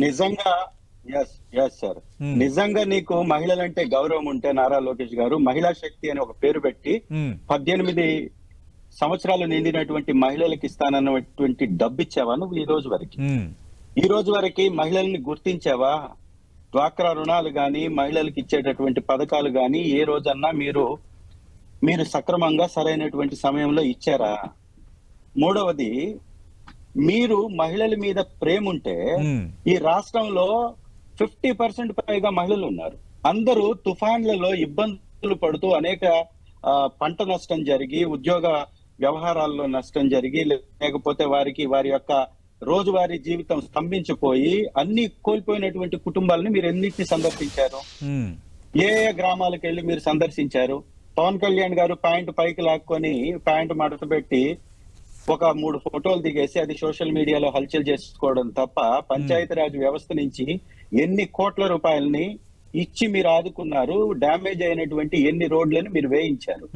నిజంగా yes yes sir Hmm. నిజంగా నీకు మహిళలంటే గౌరవం ఉంటే నారా లోకేష్ గారు మహిళా శక్తి అని ఒక పేరు పెట్టి ఉమ్, పద్దెనిమిది సంవత్సరాలు నిండినటువంటి మహిళలకు ఇస్తానన్నటువంటి డబ్బు ఇచ్చావా నువ్వు ఈ రోజు వరకు? ఉమ్, ఈ రోజు వరకు మహిళల్ని గుర్తించావా? డ్వాక్రా రుణాలు గాని మహిళలకు ఇచ్చేటటువంటి పథకాలు గాని ఏ రోజన్నా మీరు మీరు సక్రమంగా సరైనటువంటి సమయంలో ఇచ్చారా? మూడవది మీరు మహిళల మీద ప్రేమ ఉంటే ఈ రాష్ట్రంలో ఫిఫ్టీ పర్సెంట్ పైగా మహిళలు ఉన్నారు. అందరూ తుఫాన్లలో ఇబ్బందులు పడుతూ అనేక పంట నష్టం జరిగి ఉద్యోగ వ్యవహారాల్లో నష్టం జరిగి లేకపోతే వారికి వారి యొక్క రోజువారీ జీవితం స్తంభించిపోయి అన్ని కోల్పోయినటువంటి కుటుంబాలని మీరు ఎన్నిటిని సందర్శించారు? ఏ ఏ గ్రామాలకు వెళ్ళి మీరు సందర్శించారు? పవన్ కళ్యాణ్ గారు ప్యాంట్ పైకి లాక్కొని ప్యాంట్ మడత పెట్టి ఒక మూడు ఫోటోలు దిగేసి అది సోషల్ మీడియాలో హల్చల్ చేసుకోవడం తప్ప పంచాయతీరాజ్ వ్యవస్థ నుంచి ఎన్ని కోట్ల రూపాయలని ఇచ్చి మీరు ఆదుకున్నారు డామేజ్ అయినటువంటి ఎన్ని రోడ్లను మీరు వేయించారు.